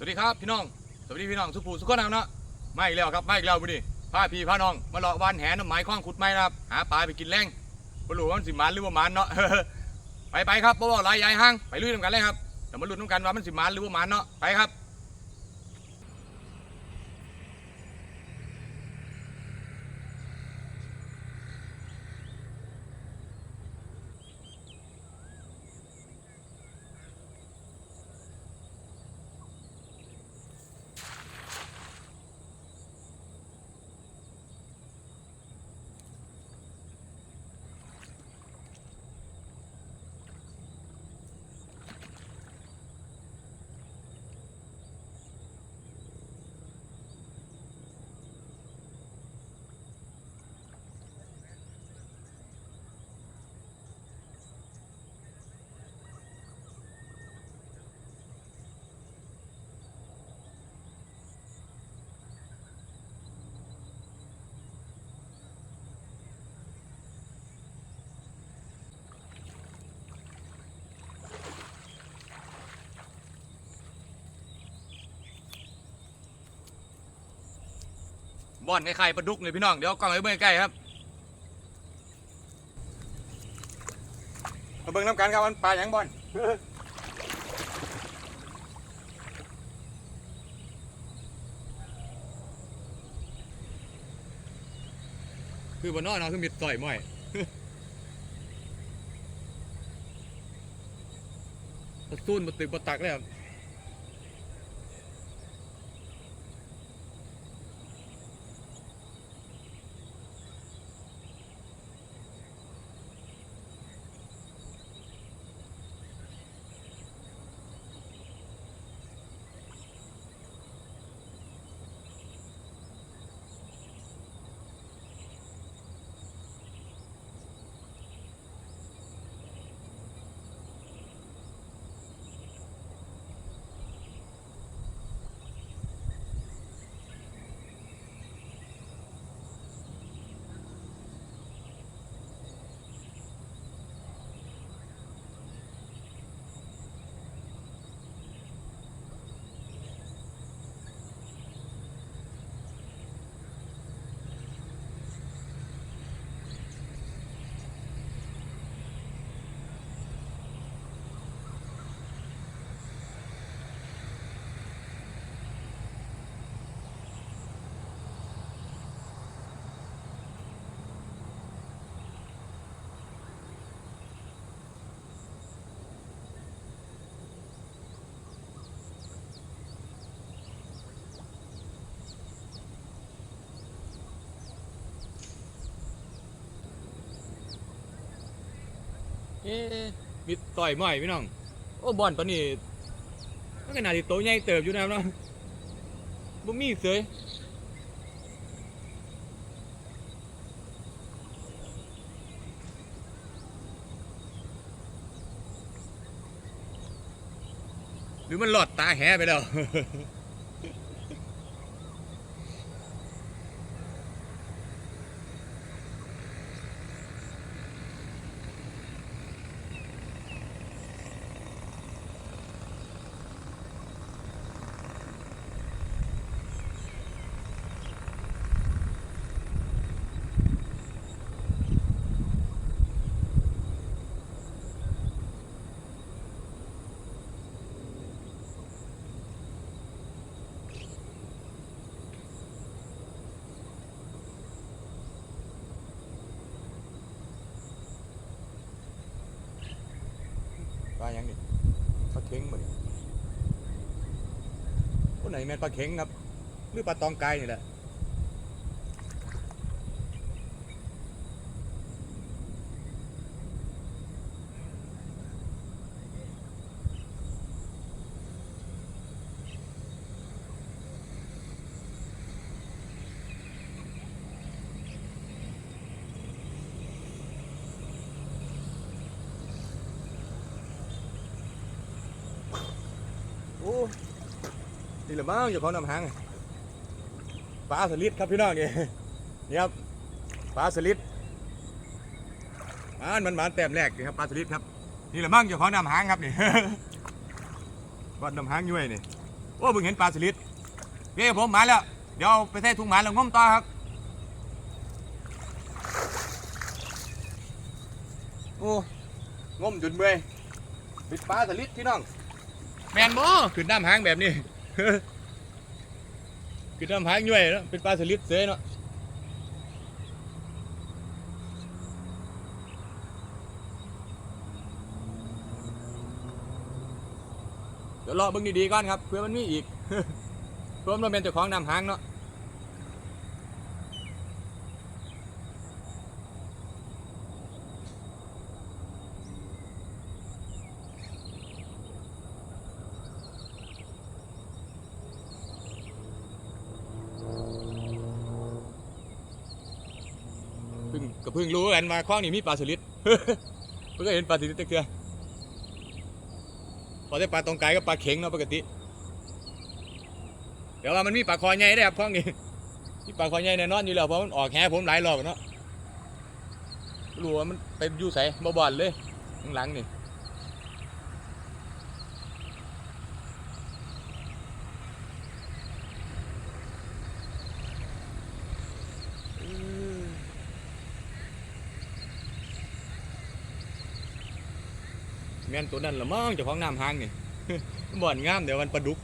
สวัสดีครับพี่น้อง สวัสดีพี่น้องสุภูสุขนนะครับเนาะมาอีกแล้วครับมาอีกแล้วพี่นี้พาพี่พาน้อง มาเลาะวานแหน้ำไม้คว้างขุดไม้นะครับหาปลาไปกินแรงบ่รู้ว่ามันสิหมานหรือว่าหมานเนาะไปไปครับบ่บอกหลายยายห้างไปลุยน้ำกันเลยครับเดี๋ยวมาลุ้นนํกันว่ามันสิหมานหรือว่าหมานเนาะไปครับ บ่อนไข่ปลาดุกเลยพี่น้อง เดี๋ยวกล้องไปเบิ่งใกล้ครับมาเบิ่งน้ำกันครับมันปลาหยังบ่อนคือบนนอนเนาะคือมิดต่อยม่อยตะซุนมาตึกมาตักเลยครับ อ๊ะมีต่อยใหม่พี่น้อง โอ้บอลตอนนี้มันขนาดที่โตใหญ่เติบอยู่นะครับเนาะบ่มีเสยหรือมันหลอดตาแหไปแล้ว ปลายังนี่ปลาเข็งบ่นี่คนไหนแม่นปลาเข็งครับ หรือปลาตองกายนี่แหละ นี่แหละมั้งอยู่เขานำหางปลาสลิดครับพี่น้องนี่นี่ครับปลาสลิดมันมันหมานแต้มแรกนี่ครับปลาสลิดครับนี่แหละมั้งอยู่เขานำหางครับนี่วัดนำหางย้วยนี่โอ้เพิ่งเห็นปลาสลิดเฮ้ยผมมาแล้วเดี๋ยวไปใส่ถุงหมาแล้วงมต่อครับโอ้งมจนเมื่อยปิดปลาสลิดพี่น้อง แมนบ่ขึ้นน้ำหางแบบนี้ขึ้นน้ำหางย่วยเนาะเป็นปลาสลิดเสยเนาะเดี๋ยวรอเบิ่งดีๆก่อนครับเพื่อมันมีอีกเพื่อมันเป็นเจ้าของนำหางเนาะ ก็เพิ่งรู้กันมาคล้องนี่มีปลาสลิดเพิ่งเห็นปลาสลิดตะเกียพอได้ปลาตรงไกลก็ปลาเข็งเนาะปกติ เดี๋ยวว่ามันมีปลาคอใหญ่ได้ครับพ้องนี้มีปลาคอใหญ่แน่นอนอยู่แล้วเพราะมันออกแหผมหลายรอบเนาะรู้ว่ามันไปอยู่ใส่บ่บอลเลยข้างหลังนี่ แม่นตัวนั้นละมั้งเจ้าของน้ำหางนี่ บ่อนงามเดี๋ยวมันปลาดุก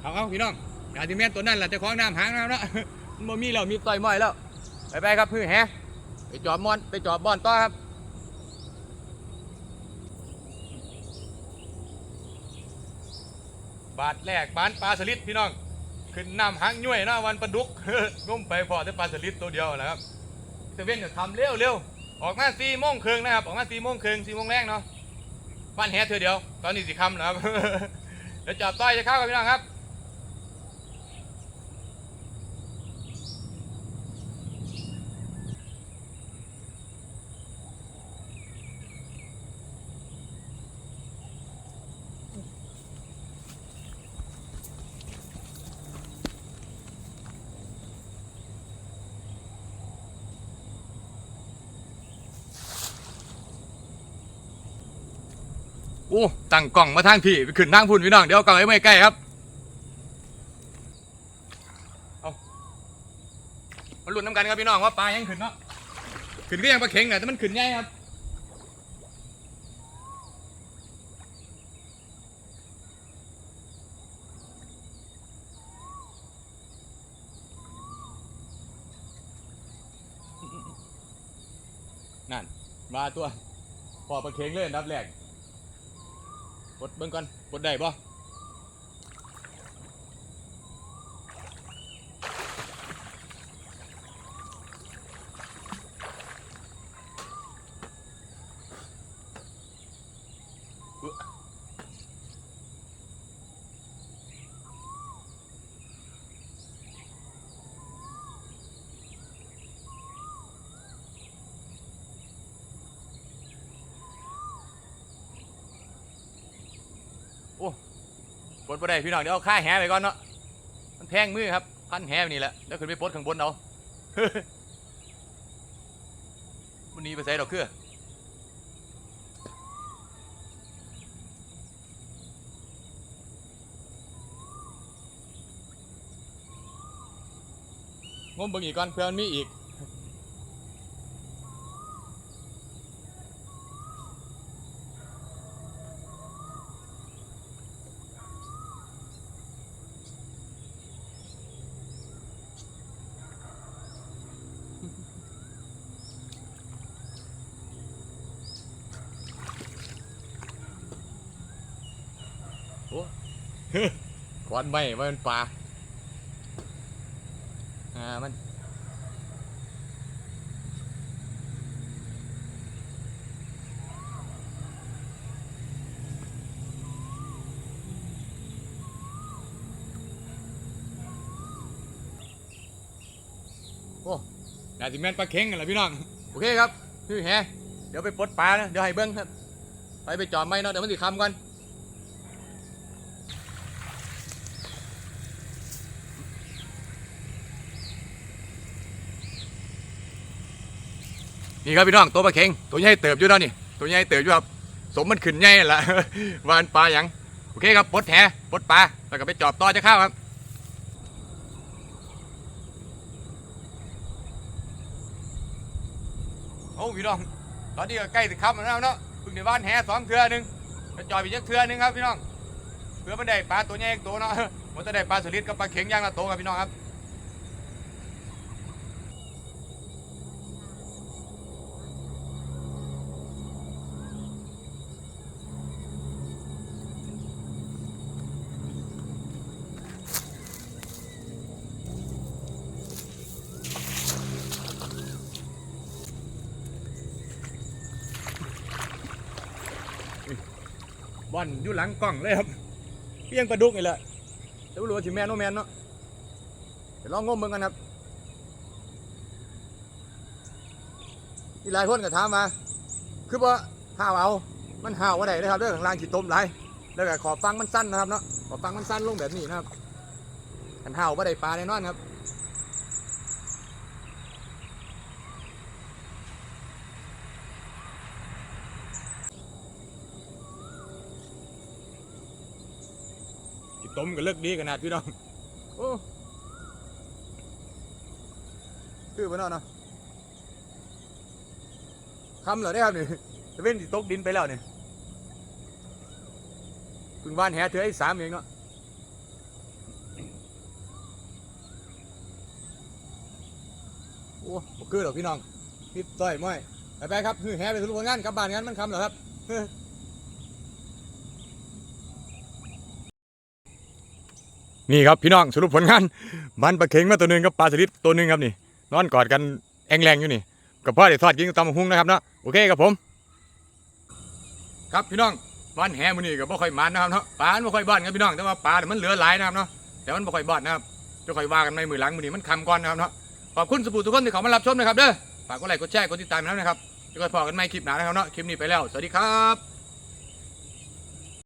เอาเอาพี่น้องอย่าที่แม่นตัวนั้นแหละเจ้าของน้ำหางแล้วเนาะมันบ่มีแล้วมีต่อยม้อยแล้วไปไปครับพื้นแฮไปจอบมอนไปจอบบอนต่อครับบาทแรกบานปลาสลิดพี่น้อง ขึ้นน้ำหางย่วยนาะวันประดุกงมไปพอได้ปลาสลิดตัวเดียวนะครับเซเว่นจะทำเร็วเร็วออกมาสี่โมงครึ่งนะครับ ออกมาสี่โมงครึ่งสี่โมงแรกเนาะบ้านแฮเธอเดียว ตอนนี้สิคำนะครับ เดี๋ยวจอบต้อยจะเข้ากันพี่น้องครับ อ้ตั้งกล่องมาทางพี่ไปขึ้นทางพุ่นพี่น้องเดี๋ยวกล่องไว้ไม่ใกล้ครับเอามาลุ้นน้ำกันครับพี่น้องว่าปลายังขึ้นเนาะขึ้นก็ยังปลาเข็งแหละแต่มันขึ้นง่ายครับนั่นมาตัวพอปลาเข็งเลยอันดับแรก กดเบิ่งก่อนกดได้บ่ กดบ่ได้พี่น้องเดี๋ยวเอาค่าแหไปก่อนเนาะมันแพงมือครับพันแหไปนี่แหละแล้วขึ้นไปปลดข้างบนเอาวันนี้ไปใส่ดอกเครือง้มเบิ่งอีกก่อนเพื่อนมีอีก ควันไม่ว่ามันปลาอ่ามันโอ้น่าจะแม่นปลาเค็งกันแหละพี่น้อง โอเคครับพี่แฮเดี๋ยวไปปลดปลานะเดี๋ยวให้เบิ้งครับ ไปไปจอดไม่เนาะเดี๋ยวมันสิคำก่อน นี่ครับพี่น้องตัวปลาเข็งตัวใหญ่เติบอยู่แล้วนี่ตัวใหญ่เติบอยู่ครับสมมันขึ้นใหญ่ละวานปลาหยังโอเคครับปลดแหปลดปลาแล้วก็ไปจอบต่อจะเข้าครับโอ้พี่น้องตอนนี้ก็ใกล้ถึงค่ำแล้วเนาะเพิ่งได้านแหสองเทือหนึ่งไปจอบอีกจักเทือหนึ่งครับพี่น้องเพื่อมันได้ปลาตัวใหญ่อีกตัวเนาะมันจะได้ปลาสลิดกับปลาเข็งย่างละโตครับพี่น้องครับ บอลอยู่หลังกล้องเลยครับเพียงปลาดุกนี่แหละจะรู้ว่าสิแมนโนแมนเนาะเดี๋ยวลองงมเบิ่งกันครับอีหลายคนก็ถามมา คือว่าห่าวเอา มันห่าวว่าไดนะครับเรื่องของรางขีดต้มไหลายแล้วก็ขอฟังมันสั้นนะครับเนาะขอฟังมันสั้นลงแบบนี้นะครับกันห่าวว่าไดปลาแน่นอนครับ ต้มก็เลิกดีขนาดพี่น้องโอ้คือไปนอนเนาะคำเหรอได้ครับนี่จะเป็นสิตกดินไปแล้วเนี่ยเพึ่านแหเถือไอ้สามเองเนาะโอ้คือหรอกพี่น้องพี่ต้อยม้อยไปไปครับคือแหไปทุกคนงานกลับบ้านกันมันคำเหรอครับ นี่ครับพี่น้องสรุปผลงานมันปลาเข็งมาตัวหนึ่งกับปลาสลิดตัวหนึ่งครับนี่นอนกอดกันแองแรงอยู่นี่กับพ่อเดี๋ยวทอดกินตำบักหุ้งนะครับเนาะโอเคครับผม ครับพี่น้องบ้านแหมือนี่ก็บ่ค่อยมันนะครับเนาะปลามันบ่ค่อยบ้านครับพี่น้องแต่ว่าปลาเนี่ยมันเหลือหลายนะครับเนาะแต่มันบ่ค่อยบ้านนะครับจะค่อยว่ากันในมือหลังมือนี้มันคำก่อนนะครับเนาะขอบคุณสปูทุกคนที่เขามารับชมนะครับเด้อฝากกดไลค์กดแชร์กดติดตามนะครับจะค่อยพอกันใหม่คลิปหน้านะครับเนาะคลิปนี้ไปแล้วสวัสดีครับ